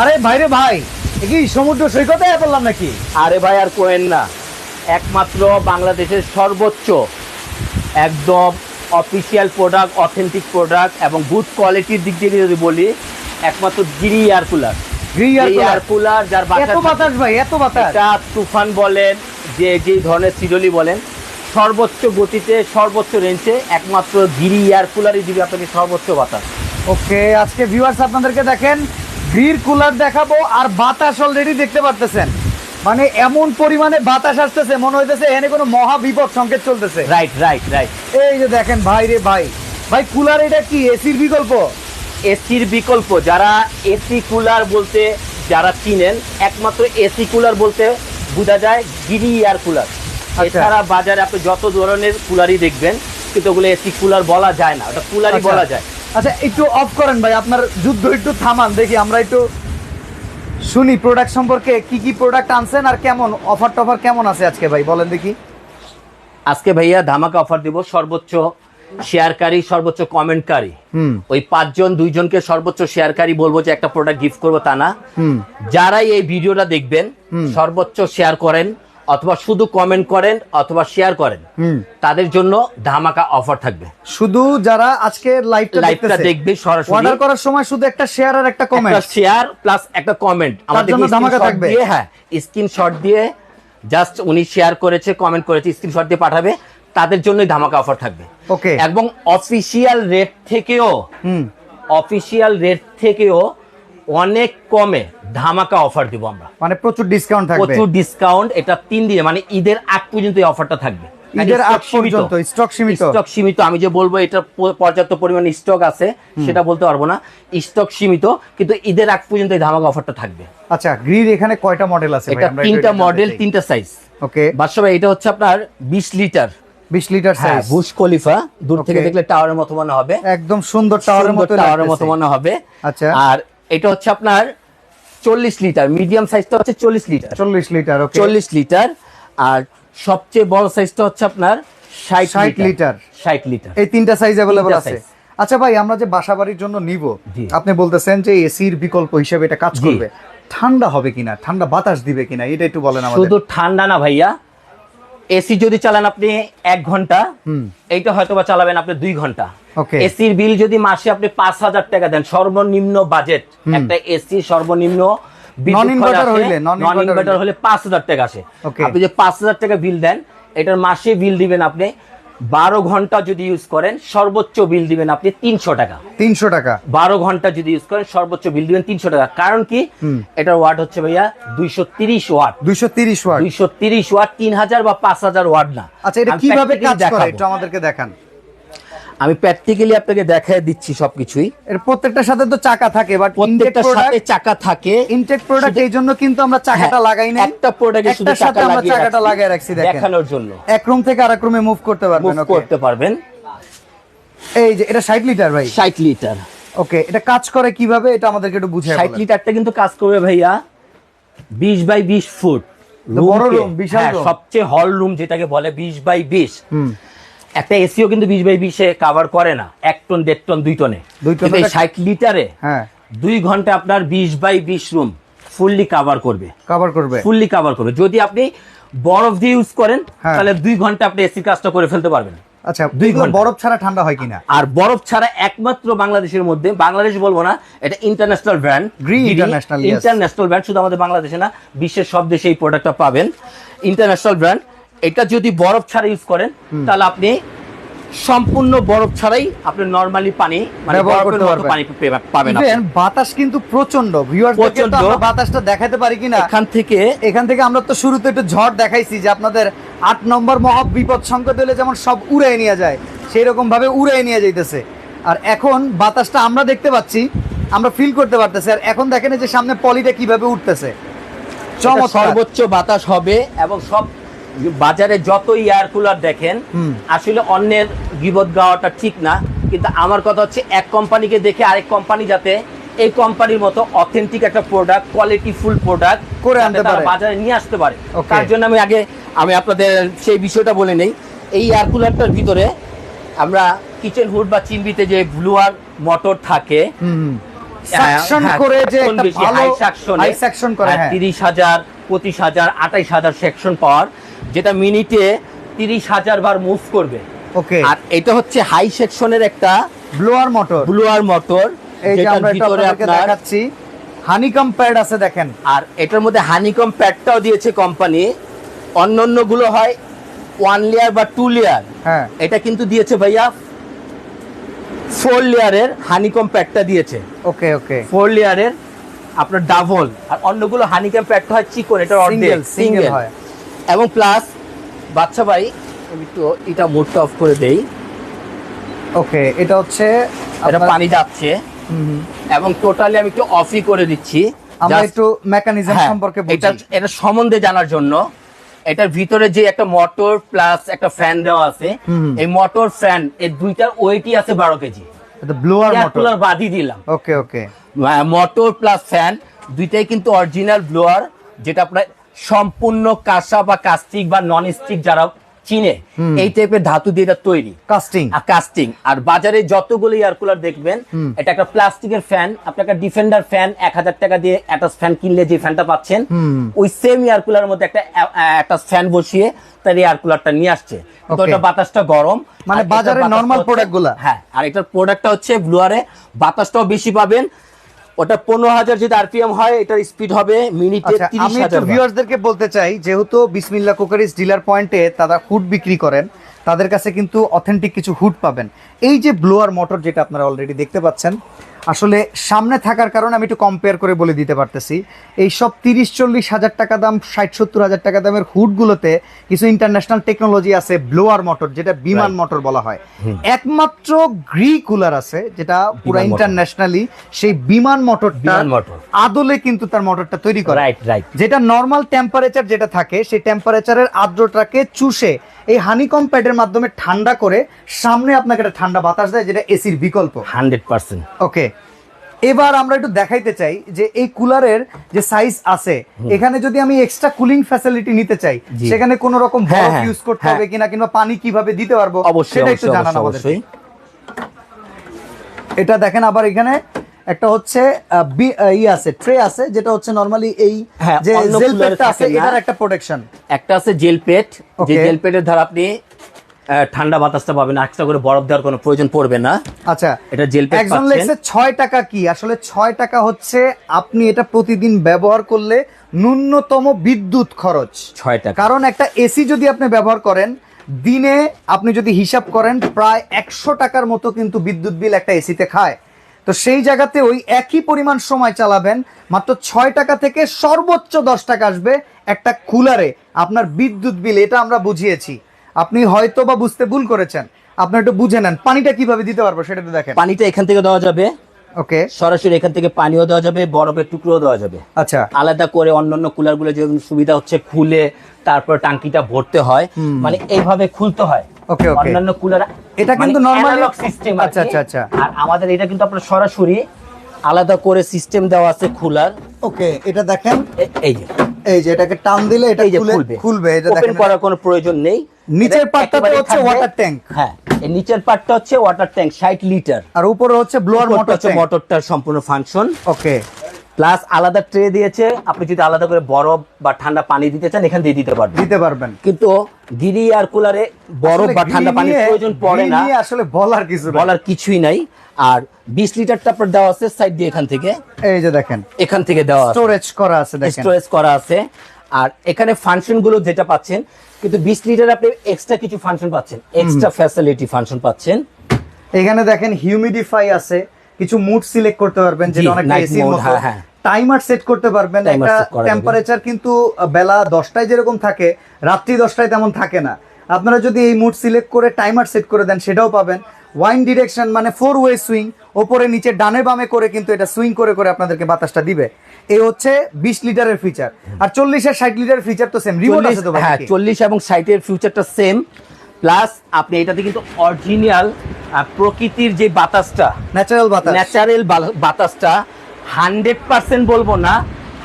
আরে ভাইরে ভাই কি সমুদ্র সৈকতে বললাম নাকি? আরে ভাই আর কোয়েন না। একমাত্র বাংলাদেশের সর্বোচ্চ একদম অফিসিয়াল প্রোডাক্ট অথেন্টিক প্রোডাক্ট এবং গুড কোয়ালিটির দিক দিয়ে যদি বলি একমাত্র Gree air cooler Gree air cooler যার এত বাতাস ভাই এত বাতাস। এটা তুফান বলেন যে যে ধরনের সিডলি বলেন সর্বোচ্চ গতিতে সর্বোচ্চ রেঞ্জে একমাত্র গিরি এয়ার কুলারই দিবে আপনাকে সর্বোচ্চ বাতাস। ওকে আজকে ভিউয়ার্স আপনাদেরকে দেখেন গ্রির কুলার দেখাবো আর বাতাস অলরেডি দেখতে পারতেছেন। মানে এমন পরিমাণে বাতাস আসতেছে মনে হইতেছে এখানে কোনো মহা বিপদ সংকেত চলতেছে। রাইট রাইট রাইট এই যে দেখেন ভাই রে ভাই। ভাই কুলার এটা কি? এসির বিকল্প? এসির বিকল্প যারা এসি কুলার বলতে যারা চিনেন একমাত্র এসি কুলার বলতে বোঝা যায় গিরি এয়ার কুলার। আচ্ছা। এছাড়া বাজারে আপনি যত ধরনের কুলারই দেখবেন কিন্তু ওগুলো এসি কুলার বলা যায় না। ওটা কুলারই আচ্ছা। বলা যায়। আচ্ছা একটু অফ করেন ভাই আপনার যুদ্ধ একটু থামান দেখি আমরা একটু শুনি প্রোডাক্ট সম্পর্কে কি কি প্রোডাক্ট আনছেন আর কেমন অফার টফার কেমন আছে আজকে ভাই বলেন দেখি। আজকে ভাইয়া ধামাকা অফার দিব সর্বোচ্চ শেয়ারকারী সর্বোচ্চ কমেন্টকারী হুম। ওই পাঁচজন দুইজনকে সর্বোচ্চ শেয়ারকারী বলব যে একটা প্রোডাক্ট গিফট করব তা না। হুম। যারাই এই ভিডিওটা দেখবেন। সর্বোচ্চ শেয়ার করেন অথবা শুধু কমেন্ট করেন অথবা শেয়ার করেন তাদের জন্য ধামাকা অফার থাকবে। শুধু যারা আজকে লাইভটা লাইভটা দেখবে সরাসরি। অর্ডার করার সময় শুধু একটা শেয়ার আর একটা কমেন্ট একটা শেয়ার প্লাস একটা কমেন্ট আমাদের জন্য ধামাকা থাকবে। দিয়ে হ্যাঁ স্ক্রিনশট দিয়ে জাস্ট উনি শেয়ার করেছে কমেন্ট করেছে স্ক্রিনশট দিয়ে পাঠাবে তাদের জন্যই ধামাকা অফার থাকবে। ওকে এবং অফিসিয়াল রেট থেকেও হুম। অফিসিয়াল রেট থেকেও অনেক কমে ধামাকা অফার দিব আমরা। মানে প্রচুর ডিসকাউন্ট থাকবে। প্রচুর ডিসকাউন্ট এটা তিন দিনে মানে ঈদের আগ পর্যন্ত এই অফারটা থাকবে। ঈদের আগ পর্যন্ত স্টক সীমিত। স্টক সীমিত আমি যে বলব এটা পর্যাপ্ত পরিমাণে স্টক আছে সেটা বলতে পারব না। স্টক সীমিত কিন্তু ঈদের আগ পর্যন্ত এই ধামাকা অফারটা থাকবে। আচ্ছা গ্রির এখানে কয়টা মডেল আছে এটা তিনটা মডেল তিনটা সাইজ ওকে বাদশা ভাই এটা হচ্ছে আপনার বিশ litre 20 litre size Burj Khalifa দূর থেকে. দেখলে টাওয়ারের মতো মনে হবে। একদম সুন্দর টাওয়ারের মতো টাওয়ারের মতো মনে হবে। আচ্ছা। আর এটা হচ্ছে আপনার চল্লিশ লিটার মিডিয়াম সাইজটা হচ্ছে চল্লিশ লিটার। চল্লিশ লিটার চল্লিশ লিটার আর সবচেয়ে বড় সাইজটা হচ্ছে আপনার ষাট লিটার। ষাট লিটার। এই তিনটা সাইজ অ্যাভেলেবল আছে। আচ্ছা ভাই আমরা যে বাসা বাড়ির জন্য নিব আপনি বলতেছেন যে এসির বিকল্প হিসেবে এটা কাজ করবে। ঠান্ডা হবে কিনা? ঠান্ডা বাতাস দিবে কিনা? এটা একটু বলেন আমাদের। শুধু ঠান্ডা না ভাইয়া এসি যদি চালান আপনি এক ঘণ্টা এইটা হয়তো বা চালাবেন আপনি দুই ঘণ্টা। এসির বিল যদি মাসে আপনি পাঁচ হাজার টাকা দেন সর্বনিম্ন বাজেট একটা এসি সর্বনিম্ন Non-inverter হইলে, নন ইনভার্টার হলে পাঁচ হাজার টাকা আসে। আপনি যে পাঁচ হাজার টাকা বিল দেন এটার মাসে বিল দিবেন আপনি বারো ঘণ্টা যদি ইউজ করেন সর্বোচ্চ বিল দিবেন আপনি তিনশো টাকা। তিনশো টাকা। বারো ঘণ্টা যদি ইউজ করেন সর্বোচ্চ বিল দিবেন তিনশো টাকা। কারণ কি। এটার ওয়াট হচ্ছে ভাইয়া দুইশো তিরিশ ওয়াট দুইশো তিরিশ ওয়াট দুইশো তিরিশ ওয়াট তিন হাজার বা পাঁচ হাজার ওয়াট না। আচ্ছা এটা কীভাবে কাজ করে? একটু আমাদেরকে দেখান। আমি প্র্যাকটিক্যালি আপনাকে দেখায় দিচ্ছি সবকিছুই। এর প্রত্যেকটার সাথে তো চাকা থাকে বাট প্রত্যেকটার সাথে চাকা থাকে। ইনটেক প্রোডাক্ট এই জন্য কিন্তু আমরা চাকাটা হ্যাঁ, লাগাই না একটা প্রোডাক্টে শুধু চাকা আমরা লাগিয়ে চাকাটা লাগিয়ে রাখছি দেখেন। দেখানোর জন্য। এক রুম থেকে আরেক রুমে মুভ করতে পারবেন ওকে করতে পারবেন। এই যে এটা 60 লিটার ভাই। ষাট লিটার ওকে এটা কাজ করে কীভাবে? এটা আমাদেরকে একটু বুঝিয়ে ষাট বলেন। লিটারটা কিন্তু কাজ করবে ভাইয়া বিশ বাই বিশ ফুট বড় রুম বিশাল হ্যাঁ। সবচেয়ে হল রুম যেটাকে বলে বিশ বাই বিশ। হুম। একটা এসিও কিন্তু বিশ বাই বিশে কাভার করে না। এক টন দেড় টন দুই টনে। দুই টন ষাট লিটারে হ্যাঁ। দুই ঘণ্টা আপনার বিশ বাই বিশ রুম ফুললি কাভার করবে। কভার করবে। ফুললি কাভার করবে। যদি আপনি বরফ দিয়ে ইউজ করেন হ্যাঁ। তাহলে দুই ঘণ্টা আপনি এসির কাজটা করে ফেলতে পারবেন। আচ্ছা দুই ঘণ্টা। বরফ ছাড়া ঠান্ডা হয় কিনা? আর বরফ ছাড়া একমাত্র বাংলাদেশের মধ্যে বাংলাদেশ বলব না এটা international brand International, yes. International brand শুধু আমাদের বাংলাদেশে না বিশ্বের সব দেশে এই প্রোডাক্টটা পাবেন। ইন্টারন্যাশনাল ব্র্যান্ড এটা যদি বরফ ছাড়া ইউজ করেন তাহলে আপনি সম্পূর্ণ বরফ ছাড়াই আপনি নরমালি পানি মানে ব্যবহার বরফের মতো পানি পাবেন বাতাস কিন্তু প্রচণ্ড বাতাসটা দেখাতে পারি কিনা? এখান থেকে এখান থেকে আমরা তো শুরুতে একটু ঝড় দেখাইছি যে আপনাদের আট নম্বর মহা বিপদ সংকেত হলে যেমন সব উড়াই নিয়ে যায় সেই রকম ভাবে উড়াই নিয়ে যাইতেছে। আর এখন বাতাসটা আমরা দেখতে পাচ্ছি আমরা ফিল করতে পারতেছি। আর এখন দেখেন যে সামনে পলিটা কীভাবে উঠতেছে। সর্বোচ্চ বাতাস হবে এবং সব বাজারে যত এয়ার কুলার দেখেন আসলে অন্যের গিবত গাওয়াটা ঠিক না। কিন্তু আমার কথা হচ্ছে এক কোম্পানিকে দেখে আরেক কোম্পানি যাতে এই কোম্পানির মতো অথেন্টিক একটা প্রোডাক্ট কোয়ালিটি ফুল প্রোডাক্ট করে আনতে পারে। বাজারে নিয়ে আসতে পারে। তার জন্য আমি আগে আমি আপনাদের সেই বিষয়টা বলে নেই। এই এয়ার কুলারটার ভিতরে আমরা কিচেন হুড বা চিমবিতে যে ব্লুয়ার মোটর থাকে হুম হুম। সাকশন করে যে একটা ভালো সাকশন করে হ্যাঁ তিরিশ হাজার পঁচিশ হাজার আঠাইশ হাজার সেকশন পাওয়ার যেটা মিনিটে তিরিশ হাজার বার মুভ করবে। ওকে। আর এটা হচ্ছে হাই সেকশনের একটা ব্লোয়ার মোটর ব্লুয়ার মোটর এই যে যেটার ভিতরে আপনার দেখাচ্ছি। হানিকম প্যাড আছে দেখেন। আর এটার মধ্যে হানিকম প্যাডটাও দিয়েছে কোম্পানি অন্যান্যগুলো হয় ওয়ান লেয়ার বা টু লেয়ার হ্যাঁ। এটা কিন্তু দিয়েছে ভাইয়া ফোর লেয়ারের হানিকম প্যাডটা দিয়েছে। ওকে ওকে। ফোর লেয়ারের আপনার ডাবল আর অন্যগুলো হানিকম প্যাডটা হয় চিকন এটা অর্ধেক। সিঙ্গেল হয়। এবং প্লাস বাচ্চা ভাই আমি তো এটা মোডটা অফ করে দেই। ওকে এটা হচ্ছে এটা পানি যাচ্ছে। এবং টোটালি আমি একটু অফই করে দিচ্ছি। আমরা একটু মেকানিজম হ্যাঁ, সম্পর্কে এটা এটা সম্বন্ধে জানার জন্য এটার ভিতরে যে একটা মোটর প্লাস একটা ফ্যান দেওয়া আছে। এই মোটর ফ্যান এই দুইটার ওয়েটই আছে বারো কেজি। এটা ব্লোয়ার মোটর বাদই দিলাম। Okay okay motor plus fan দুইটাই কিন্তু অরিজিনাল ব্লোয়ার যেটা আপনার সম্পূর্ণ কাঁসা বা কাস্টিক বা নন স্টিক যারা চিনে এই টাইপের ধাতু দিয়ে এটা তৈরি। কাস্টিং কাস্টিং আর বাজারে যতগুলো এয়ার কুলার দেখবেন এটা একটা প্লাস্টিকের ফ্যান আপনি একটা ডিফেন্ডার ফ্যান এক হাজার টাকা দিয়ে অ্যাটাচ ফ্যান কিনলে যে ফ্যানটা পাচ্ছেন ওই সেম এয়ার কুলার মধ্যে একটা একটা ফ্যান বসিয়ে তার এয়ার কুলারটা নিয়ে আসছে। তো. ওটা বাতাসটা গরম। মানে আর এটার বাজারের বাতাসটা normal গুলা? হ্যাঁ আর এটার প্রোডাক্টটা হচ্ছে ব্লুয়ারে বাতাসটাও বেশি পাবেন ওটা পনেরো হাজার যদি আরপিএম হয় এটার স্পিড হবে মিনিটে আচ্ছা তিরিশ আমি একটু হাজার ভিউয়ার্সদেরকে বলতে চাই যেহেতু বিসমিল্লা কুকারিস ডিলার পয়েন্টে তারা হুড বিক্রি করেন তাদের কাছে কিন্তু অথেন্টিক কিছু হুড পাবেন। এই যে ব্লোয়ার মোটর যেটা আপনারা অলরেডি দেখতে পাচ্ছেন আসলে সামনে থাকার কারণে আমি একটু কম্পেয়ার করে বলে দিতে পারতেছি। এই সব তিরিশ চল্লিশ হাজার টাকা দাম ষাট সত্তর হাজার টাকা দামের হুডগুলোতে কিছু ইন্টারন্যাশনাল টেকনোলজি আছে ব্লোয়ার মোটর যেটা বিমান মোটর বলা হয়। একমাত্র গ্রি কুলার আছে যেটা পুরো ইন্টারন্যাশনালি সেই বিমান মোটরটা motor। আদলে কিন্তু তার মোটরটা তৈরি করে। যেটা নর্মাল টেম্পারেচার যেটা থাকে সেই টেম্পারেচারের আর্দ্রটাকে চুষে এই হানিকম প্যাডের মাধ্যমে ঠান্ডা করে সামনে আপনাকে একটা ঠান্ডা বাতাস দেয় যেটা এসির বিকল্প। Hundred percent. ওকে এবার আমরা একটু দেখাইতে চাই যে এই কুলারের যে সাইজ আছে এখানে যদি আমি এক্সট্রা কুলিং ফ্যাসিলিটি নিতে চাই সেখানে কোনো রকম হ্যাঁ, বরফ হ্যাঁ, ইউজ করতে হ্যাঁ। হবে কিনা কিংবা পানি কীভাবে দিতে পারব সেটা একটু জানান অবশ্যই। এটা দেখেন আবার এখানে একটা হচ্ছে ই আছে ট্রে আছে যেটা হচ্ছে নর্মালি এই হ্যাঁ, যে জেল প্যাডটা আছে এটার একটা প্রোটেকশন একটা আছে জেল পেট। যে জেল পেটের ধারা আপনি ঠান্ডা বাতাসটা পাবেন এক্সট্রা করে বরফ দেওয়ার কোনো প্রয়োজন পড়বে না। আচ্ছা এটা জেল পেট একজন লেগছে ছয় টাকা কি? আসলে ছয় টাকা হচ্ছে আপনি এটা প্রতিদিন ব্যবহার করলে ন্যূনতম বিদ্যুৎ খরচ। ছয় টাকা। কারণ একটা এসি যদি আপনি ব্যবহার করেন দিনে আপনি যদি হিসাব করেন প্রায় একশো টাকার মতো কিন্তু বিদ্যুৎ বিল একটা এসিতে খায়। তো সেই জায়গাতে ওই একই পরিমাণ সময় চালাবেন মাত্র ছয় টাকা থেকে সর্বোচ্চ দশ টাকা আসবে একটা কুলারে আপনার বিদ্যুৎ বিল এটা আমরা বুঝিয়েছি। আপনি হয়তো বা বুঝতে ভুল করেছেন। আপনি একটু বুঝে নেন পানিটা কীভাবে দিতে পারব সেটা তো দেখেন। পানিটা এখান থেকে দেওয়া যাবে। ওকে। সরাসরি এখান থেকে পানিও দেওয়া যাবে বরফের টুকরোও দেওয়া যাবে। আচ্ছা। আলাদা করে অন্যান্য কুলারগুলো যে সুবিধা হচ্ছে খুলে তারপর টাঙ্কিটা ভরতে হয়। মানে এইভাবে খুলতে হয়। okay. অন্যান্য কুলার এটা কিন্তু normally- সিস্টেম আচ্ছা, আচ্ছা, আচ্ছা। আর আমাদের এটা কিন্তু আপনার সরাসরি আলাদা করে সিস্টেম দেওয়া আছে খুলার ওকে এটা দেখেন। এই যে। এই যে এটাকে টান দিলে এটা খুলে খুলবে। খুলবে এটা ওপেন দেখেন। করার কোনো প্রয়োজন নেই। নিচের পার্টটাতে একেবারেই হচ্ছে ওয়াটার tank। হ্যাঁ এই নিচের পার্টটা হচ্ছে ওয়াটার ট্যাঙ্ক ষাট লিটার আর উপরে হচ্ছে ব্লোয়ার মোটর হচ্ছে মোটরটার সম্পূর্ণ ফাংশন ওকে। প্লাস আলাদা ট্রে দিয়েছে। আপনি যদি আলাদা করে বরফ বা ঠান্ডা পানি দিতে চান এখান দিয়ে দিতে পারবেন। দিতে পারবেন। কিন্তু গিরি আর কুলারে বরফ বা ঠান্ডা নিয়ে- প্রয়োজন পড়ে না। আসলে বলার কিছু বলার কিছুই নাই। আর বিশ লিটারটা আপনার দেওয়া আছে সাইড দিয়ে এখান থেকে। এই যে দেখেন। এখান থেকে দেওয়া আছে। স্টোরেজ করা আছে দেখেন। স্টোরেজ করা আছে। আর এখানে ফাংশনগুলো যেটা পাচ্ছেন কিন্তু বিশ লিটার আপনি এক্সট্রা কিছু ফাংশন পাচ্ছেন। এক্সট্রা ফ্যাসিলিটি ফাংশন পাচ্ছেন। এখানে দেখেন হিউমিডিফাই আছে। কিছু মুড সিলেক্ট করতে পারবেন যেটা night এসির মতো। হ্যাঁ, হ্যাঁ। টাইমার সেট করতে পারবেন একটা। টেম্পারেচার কিন্তু বেলা দশটায় যেরকম থাকে রাত্রি দশটায় তেমন থাকে না। আপনারা যদি এই মুড সিলেক্ট করে টাইমার সেট করে দেন সেটাও পাবেন। ওয়াইন ডিরেকশন মানে ফোর ওয়ে সুইং ওপরে নিচে ডানে বামে করে কিন্তু এটা সুইং করে করে আপনাদেরকে বাতাসটা দিবে। এই হচ্ছে বিশ লিটারের ফিচার আর চল্লিশ আর ষাট লিটারের ফিচার তো সেম রিমোট আছে তো হ্যাঁ চল্লিশ এবং ষাটের ফিউচারটা সেম প্লাস আপনি এটাতে কিন্তু অরিজিনাল প্রকৃতির যে বাতাসটা ন্যাচারাল বাতাস। ন্যাচারাল বাতাসটা হান্ড্রেড পার্সেন্ট বলব না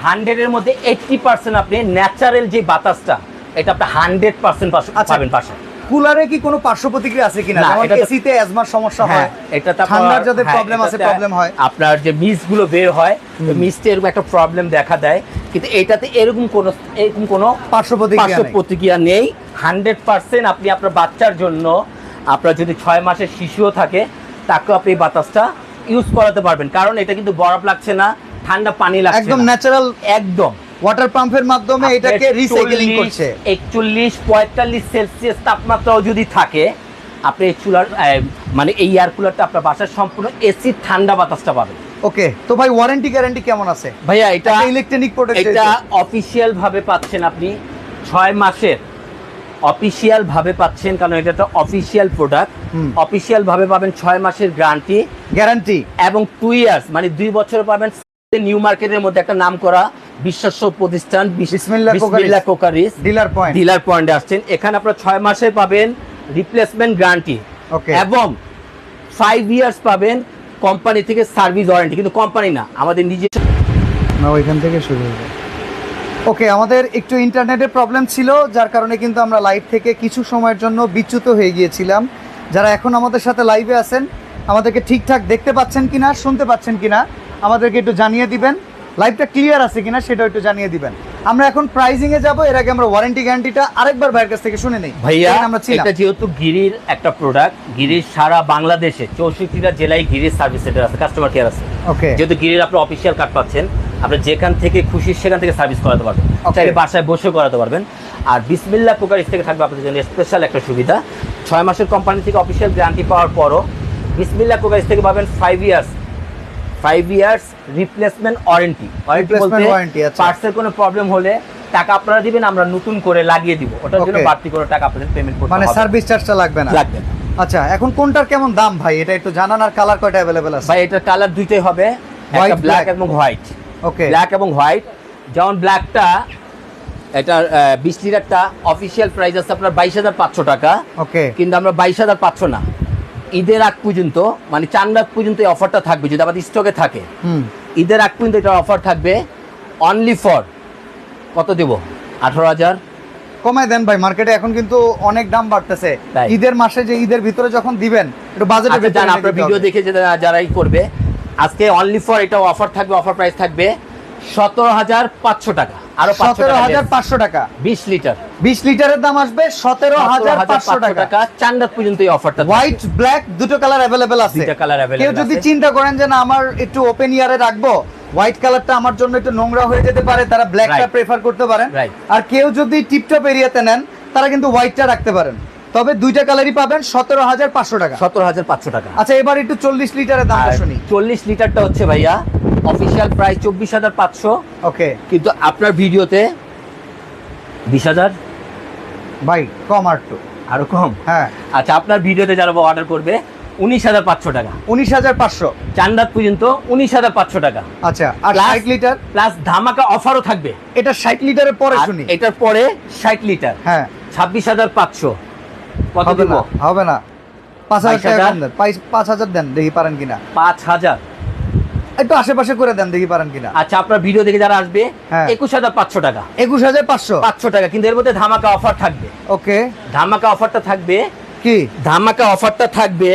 হান্ড্রেডের মধ্যে এইটটি পার্সেন্ট আপনি ন্যাচারাল যে বাতাসটা এটা আপনি হান্ড্রেড পার্সেন্ট আচ্ছা। পাবেন পাশে। কুলারে কি কোনো পার্শ্ব প্রতিক্রিয়া আছে কিনা? যেমন এসিতে অ্যাজমার সমস্যা হ্যাঁ হয় এটা ঠান্ডার প্রবলেম আছে প্রবলেম হয়। আপনার যে মিসগুলো বের হয় মিসতে এরকম একটা প্রবলেম দেখা দেয়। কিন্তু এটাতে এরকম কোনো এরকম কোনো পার্শ্ব প্রতিক্রিয়া পার্শ্ব। প্রতিক্রিয়া নেই। হান্ড্রেড পার্সেন্ট আপনি আপনার বাচ্চার জন্য আপনার যদি ছয় মাসের শিশুও থাকে তাকেও আপনি বাতাসটা ইউজ করাতে পারবেন। কারণ এটা কিন্তু বরফ লাগছে না ঠান্ডা পানি লাগছে একদম ন্যাচারাল একদম। ওয়াটার পাম্পের মাধ্যমে এটাকে রিসাইকেলিং করছে। একচল্লিশ পঁয়তাল্লিশ সেলসিয়াস তাপমাত্রাও যদি থাকে আপনি এই চুলার মানে এই এয়ার কুলারটা আপনার বাসার সম্পূর্ণ এসি ঠান্ডা বাতাসটা পাবেন। ওকে তো ভাই ওয়ারেন্টি গ্যারান্টি কেমন আছে? ভাইয়া এটা ইলেকট্রনিক প্রোডাক্ট এটা অফিসিয়াল ভাবে পাচ্ছেন আপনি ছয় মাসের। অফিসিয়াল ভাবে পাচ্ছেন কারণ এটা একটা অফিসিয়াল প্রোডাক্ট অফিসিয়াল ভাবে পাবেন ছয় মাসের গ্যারান্টি গ্যারান্টি এবং টু ইয়ার্স মানে দুই বছর পাবেন নিউ মার্কেটের মধ্যে একটা নাম করা বিশ্বস্ত প্রতিষ্ঠান বিসমিল্লাহ কোকারিস। ডিলার পয়েন্ট ডিলার পয়েন্টে আসছেন। এখানে আপনার ছয় মাসে পাবেন রিপ্লেসমেন্ট গ্যারান্টি ওকে এবং ফাইভ ইয়ার্স পাবেন কোম্পানি থেকে সার্ভিস ওয়ারেন্টি কিন্তু কোম্পানি না আমাদের নিজস্ব না ওইখান থেকে শুরু হবে ওকে আমাদের একটু ইন্টারনেটের প্রবলেম ছিল, যার কারণে কিন্তু আমরা লাইভ থেকে কিছু সময়ের জন্য বিচ্যুত হয়ে গিয়েছিলাম। যারা এখন আমাদের সাথে লাইভে আছেন, আমাদেরকে ঠিকঠাক দেখতে পাচ্ছেন কিনা, শুনতে পাচ্ছেন কিনা, আমাদেরকে একটু জানিয়ে দিবেন। লাইভটা ক্লিয়ার আছে কিনা, সেটাও একটু জানিয়ে দিবেন। আমরা এখন প্রাইজিং এ যাব এর আগে আমরা ওয়ারেন্টি গ্যারান্টিটা আরেকবার ভাইয়ের কাছ থেকে শুনে নেই। ভাইয়া আমরা ছিলাম। এটা যেহেতু গিরির একটা প্রোডাক্ট গিরির সারা বাংলাদেশে চৌষট্টিটা জেলায় গিরির সার্ভিস সেন্টার আছে কাস্টমার কেয়ার আছে। ওকে যেহেতু গিরির আপনি অফিসিয়াল কার্ড পাচ্ছেন আপনি যেখান থেকে খুশি সেখান থেকে সার্ভিস করাতে পারবেন. চাইলে বাসায় বসে করাতে পারবেন। আর বিসমিল্লা প্রকারিস থেকে থাকবে আপনাদের জন্য স্পেশাল একটা সুবিধা। ছয় মাসের কোম্পানি থেকে অফিসিয়াল গ্যারান্টি পাওয়ার পরও বিসমিল্লা প্রকারিস থেকে পাবেন five years five years replacement warranty warranty. পার্সের কোনো প্রবলেম হলে টাকা আপনারা দিবেন আমরা নতুন করে লাগিয়ে দিব। ওটার জন্য বাড়তি করে টাকা আপনাদের পেমেন্ট করতে মানে সার্ভিস চার্জটা লাগবে না? লাগবে না। আচ্ছা এখন কোনটার কেমন দাম ভাই? এটা একটু জানান আর কালার কয়টা অ্যাভেলেবেল আছে? ভাই এটার কালার দুইটাই হবে। একটা ব্ল্যাক এবং হোয়াইট ওকে ব্ল্যাক এবং হোয়াইট যেমন ব্ল্যাকটা এটা বিশ লিটারটা অফিসিয়াল প্রাইস আছে আপনার বাইশ হাজার পাঁচশো টাকা। ওকে কিন্তু আমরা বাইশ হাজার পাঁচশো না। ঈদের আগ পর্যন্ত মানে চার লাখ পর্যন্ত এই অফারটা থাকবে যদি আমাদের স্টকে থাকে। হুম। ঈদের আগ পর্যন্ত এটা অফার থাকবে অনলি ফর কত দেব? আঠারো হাজার। কমায় দেন ভাই মার্কেটে এখন কিন্তু অনেক দাম বাড়তেছে। ঈদের মাসে যে ঈদের ভিতরে যখন দিবেন একটু বাজেটের আচ্ছা জান আপনার ভিডিও দেখে যে যারাই করবে। আজকে অনলি ফর এটা অফার থাকবে অফার প্রাইস থাকবে সতেরো হাজার পাঁচশো টাকা। আরও সতেরো হাজার পাঁচশো টাকা। বিশ লিটার। বিশ লিটারের দাম আসবে সতেরো হাজার পাঁচশো টাকা। টাকা। পর্যন্ত এই অফারটা হোয়াইট ব্ল্যাক দুটো কালার অ্যাভেলেবেল আছে। কালার কেউ যদি চিন্তা করেন যে না আমার একটু ওপেন ইয়ারে রাখব হোয়াইট কালারটা আমার জন্য একটু নোংরা হয়ে যেতে পারে তারা ব্ল্যাকটা. প্রেফার করতে পারেন। আর কেউ যদি টিপটপ এরিয়াতে নেন তারা কিন্তু হোয়াইটটা রাখতে পারেন। তবে দুইটা কালারই পাবেন সতেরো হাজার পাঁচশো টাকা। সতেরো হাজার পাঁচশো টাকা। আচ্ছা এবার একটু চল্লিশ লিটারের দাম শুনি। চল্লিশ লিটারটা হচ্ছে ভাইয়া অফিসিয়াল প্রাইস চব্বিশ হাজার পাঁচশো। ওকে কিন্তু আপনার ভিডিওতে বিশ হাজার। ভাই কম আর একটু। আরও কম? হ্যাঁ। আচ্ছা আপনার ভিডিওতে যারা অর্ডার করবে উনিশ হাজার পাঁচশো টাকা। উনিশ হাজার পাঁচশো। চান্দাত পর্যন্ত উনিশ হাজার পাঁচশো টাকা। আচ্ছা আর ষাট লিটার প্লাস ধামাকা অফারও থাকবে। এটা ষাট লিটারের পরে শুনি। এটার পরে ষাট লিটার হ্যাঁ। ছাব্বিশ হাজার পাঁচশো। কত না হবে না। পাঁচ হাজার পাঁচ হাজার দেন দেখি পারেন কিনা। পাঁচ হাজার। একটু আশেপাশে করে দেন দেখি পারেন কিনা। আচ্ছা আপনার ভিডিও দেখে যারা আসবে হ্যাঁ। একুশ হাজার পাঁচশো টাকা। একুশ হাজার পাঁচশো? পাঁচশো টাকা কিন্তু এর মধ্যে ধামাকা অফার থাকবে। ওকে। ধামাকা অফারটা থাকবে। কি? ধামাকা অফারটা থাকবে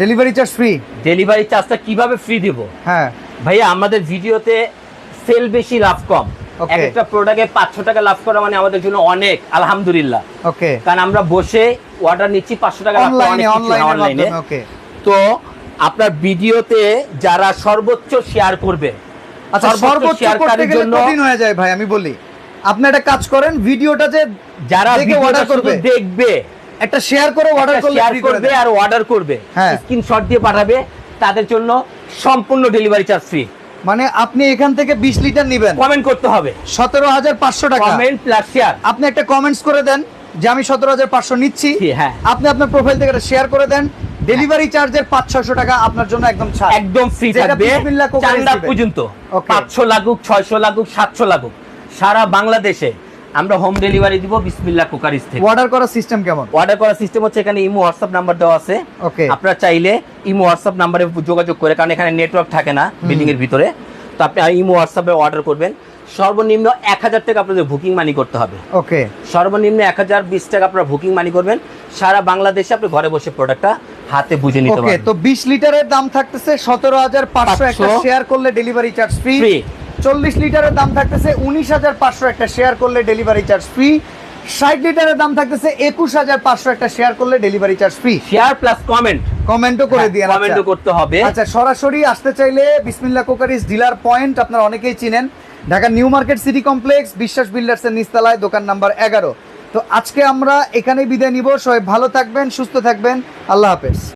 ডেলিভারি চার্জ ফ্রি ডেলিভারি চার্জটা কীভাবে ফ্রি দিব? হ্যাঁ। ভাইয়া আমাদের ভিডিওতে সেল বেশি লাভ কম। একটা প্রোডাক্টে পাঁচশো টাকা লাভ করা মানে আমাদের জন্য অনেক আলহামদুলিল্লাহ। ওকে। কারণ আমরা বসে অর্ডার নিচ্ছি পাঁচশো টাকা লাভ অনলাইনে তো আপনার ভিডিওতে যারা সর্বোচ্চ শেয়ার করবে আচ্ছা সর্বোচ্চ করতে গেলে কঠিন হয়ে যায় ভাই আমি বলি। আপনি একটা কাজ করেন ভিডিওটা যে যারা শুধু করবে। দেখবে একটা শেয়ার করে অর্ডার করলে শেয়ার করবে আর অর্ডার করবে হ্যাঁ। স্ক্রিনশট দিয়ে পাঠাবে তাদের জন্য সম্পূর্ণ ডেলিভারি চার্জ ফ্রি মানে আপনি এখান থেকে বিশ লিটার নিবেন। কমেন্ট করতে হবে। সতেরো হাজার পাঁচশো টাকা। কমেন্ট প্লাস শেয়ার আপনি একটা কমেন্টস করে দেন যে আমি সতেরো হাজার পাঁচশো নিচ্ছি। হ্যাঁ। আপনি আপনার প্রোফাইল থেকে শেয়ার করে দেন। ডেলিভারি চার্জের পাঁচ ছশো টাকা আপনার জন্য একদম ছাড়। একদম ফ্রি থাকবে। বিসমিল্লাহ চান্দা পর্যন্ত। Okay. পাঁচশো লাগুক ছয়শো লাগুক সাতশো লাগুক। সারা বাংলাদেশে আমরা হোম ডেলিভারি দিব বিসমিল্লা কুকারিস থেকে। অর্ডার করার সিস্টেম কেমন? অর্ডার করার সিস্টেম হচ্ছে এখানে ইমো হোয়াটসঅ্যাপ নাম্বার দেওয়া আছে। ওকে আপনারা চাইলে ইমো হোয়াটসঅ্যাপ নাম্বারে যোগাযোগ করে কারণ এখানে নেটওয়ার্ক থাকে না বিল্ডিং এর ভিতরে। তো আপনি ইমো হোয়াটসঅ্যাপে অর্ডার করবেন। সর্বনিম্ন এক হাজার টাকা আপনাদের বুকিং মানি করতে হবে। ওকে সর্বনিম্ন এক হাজার বিশ টাকা আপনারা বুকিং মানি করবেন। সারা বাংলাদেশে আপনি ঘরে বসে প্রোডাক্টটা হাতে বুঝে নিতে পারবেন তো বিশ লিটারের দাম থাকতেছে সতেরো হাজার পাঁচশো একটা শেয়ার করলে ডেলিভারি চার্জ ফ্রি ফ্রি চল্লিশ লিটারের দাম থাকতেছে উনিশ হাজার পাঁচশো একটা শেয়ার করলে ডেলিভারি চার্জ ফ্রি ষাট লিটারের দাম থাকতেছে একুশ হাজার পাঁচশো একটা শেয়ার করলে delivery charge free share plus comment কমেন্টও করে দিয়ে কমেন্টও করতে হবে। আচ্ছা সরাসরি আসতে চাইলে বিসমিল্লা কোকারিস ডিলার পয়েন্ট আপনারা অনেকেই চিনেন। Dhaka new market city complex Biswas builders এর নিচতলায় দোকান নাম্বার এগারো। তো আজকে আমরা এখানেই বিদায় নিব। সবাই ভালো থাকবেন সুস্থ থাকবেন। আল্লাহ হাফেজ।